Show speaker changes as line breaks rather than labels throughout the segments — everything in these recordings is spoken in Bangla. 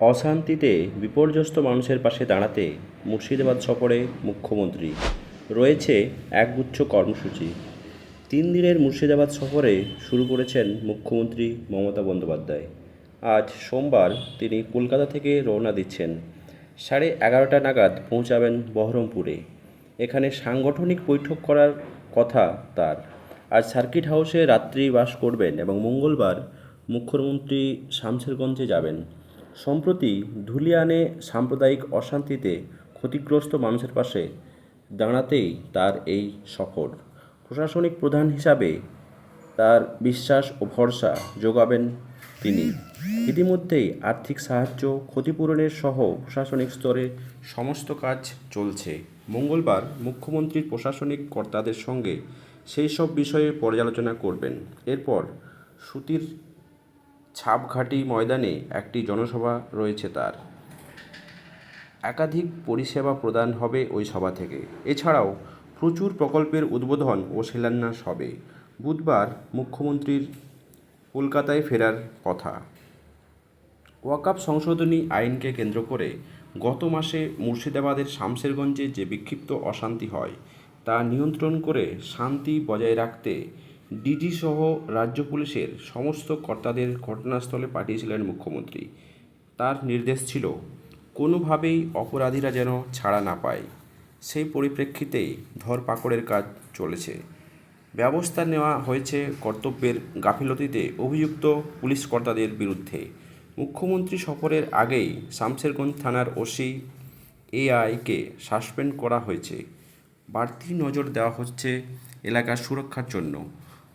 অশান্তিতে বিপর্যস্ত মানুষের পাশে দাঁড়াতে মুর্শিদাবাদ সফরে মুখ্যমন্ত্রী। রয়েছে একগুচ্ছ কর্মসূচি। তিন দিনের মুর্শিদাবাদ সফরে শুরু করেছেন মুখ্যমন্ত্রী মমতা বন্দ্যোপাধ্যায়। আজ সোমবার তিনি কলকাতা থেকে রওনা দিচ্ছেন। সাড়ে এগারোটা নাগাদ পৌঁছাবেন বহরমপুরে। এখানে সাংগঠনিক বৈঠক করার কথা তার। আজ সার্কিট হাউসে রাত্রি বাস করবেন এবং মঙ্গলবার মুখ্যমন্ত্রী শামশেরগঞ্জে যাবেন। সম্প্রতি ধুলিয়ানে সাম্প্রদায়িক অশান্তিতে ক্ষতিগ্রস্ত মানুষের পাশে দাঁড়াতেই তার এই সফর। প্রশাসনিক প্রধান হিসাবে তার বিশ্বাস ও ভরসা যোগাবেন তিনি। ইতিমধ্যেই আর্থিক সাহায্য, ক্ষতিপূরণের সহ প্রশাসনিক স্তরে সমস্ত কাজ চলছে। মঙ্গলবার মুখ্যমন্ত্রীর প্রশাসনিক কর্তাদের সঙ্গে সেই সব বিষয়ে পর্যালোচনা করবেন। এরপর সুতির ছাপঘাটি ময়দানে একটি জনসভা রয়েছে তার। একাধিক পরিষেবা প্রদান হবে ওই সভা থেকে। এছাড়াও প্রচুর প্রকল্পের উদ্বোধন ও শিলান্যাস হবে। বুধবার মুখ্যমন্ত্রীর কলকাতায় ফেরার কথা। ওয়াকাপ সংশোধনী আইনকে কেন্দ্র করে গত মাসে মুর্শিদাবাদের শামশেরগঞ্জে যে বিক্ষিপ্ত অশান্তি হয়, তা নিয়ন্ত্রণ করে শান্তি বজায় রাখতে ডিজি সহ রাজ্য পুলিশের সমস্ত কর্তাদের ঘটনাস্থলে পাঠিয়েছিলেন মুখ্যমন্ত্রী। তার নির্দেশ ছিল, কোনোভাবেই অপরাধীরা যেন ছাড়া না পায়। সেই পরিপ্রেক্ষিতেই ধরপাকড়ের কাজ চলেছে। ব্যবস্থা নেওয়া হয়েছে কর্তব্যের গাফিলতিতে অভিযুক্ত পুলিশ কর্তাদের বিরুদ্ধে। মুখ্যমন্ত্রী সফরের আগেই শামশেরগঞ্জ থানার ওসি এআইকে সাসপেন্ড করা হয়েছে। বাড়তি নজর দেওয়া হচ্ছে এলাকার সুরক্ষার জন্য।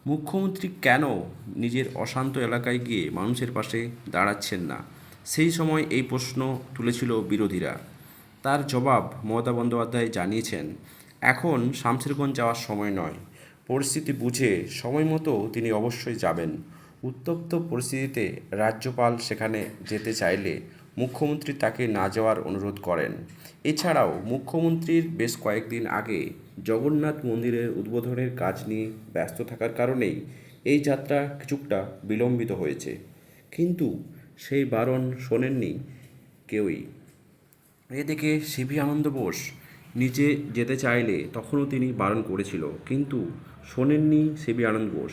মুখ্যমন্ত্রী কেন নিজের অশান্ত এলাকায় গিয়ে মানুষের পাশে দাঁড়াচ্ছেন না? সেই সময় এই প্রশ্ন তুলেছিল বিরোধীরা। তার জবাব মমতা বন্দ্যোপাধ্যায় জানিয়েছেন, এখন শামশেরগঞ্জ যাওয়ার সময় নয়। পরিস্থিতি বুঝে সময় মতো তিনি অবশ্যই যাবেন। উত্তপ্ত পরিস্থিতিতে রাজ্যপাল সেখানে যেতে চাইলে মুখ্যমন্ত্রী তাকে না যাওয়ার অনুরোধ করেন। এছাড়াও মুখ্যমন্ত্রীর বেশ কয়েকদিন আগে জগন্নাথ মন্দিরের উদ্বোধনের কাজ নিয়ে ব্যস্ত থাকার কারণেই এই যাত্রা কিছুটা বিলম্বিত হয়েছে। কিন্তু সেই বারণ শোনেননি কেউই। এদিকে সিভি আনন্দ বোস নিজে যেতে চাইলে তখনও তিনি বারণ করেছিল, কিন্তু শোনেননি সিভি আনন্দ বোস।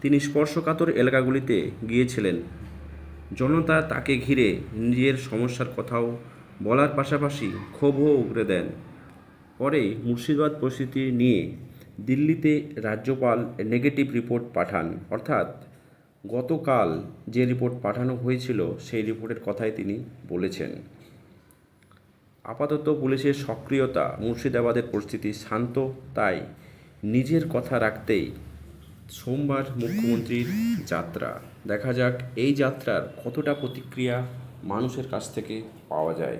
তিনি স্পর্শকাতর এলাকাগুলিতে গিয়েছিলেন। জনতা তাকে ঘিরে নিজের সমস্যার কথাও বলার পাশাপাশি ক্ষোভও উগড়ে দেন। পরে মুর্শিদাবাদ পরিস্থিতি নিয়ে দিল্লিতে রাজ্যপাল নেগেটিভ রিপোর্ট পাঠান। অর্থাৎ গতকাল যে রিপোর্ট পাঠানো হয়েছিল, সেই রিপোর্টের কথাই তিনি বলেছেন। আপাতত পুলিশের সক্রিয়তা মুর্শিদাবাদের পরিস্থিতি শান্ত, তাই নিজের কথা রাখতেই সোমবার মুখ্যমন্ত্রীর যাত্রা। দেখা যাক এই যাত্রার কতটা প্রতিক্রিয়া মানুষের কাছ থেকে পাওয়া যায়।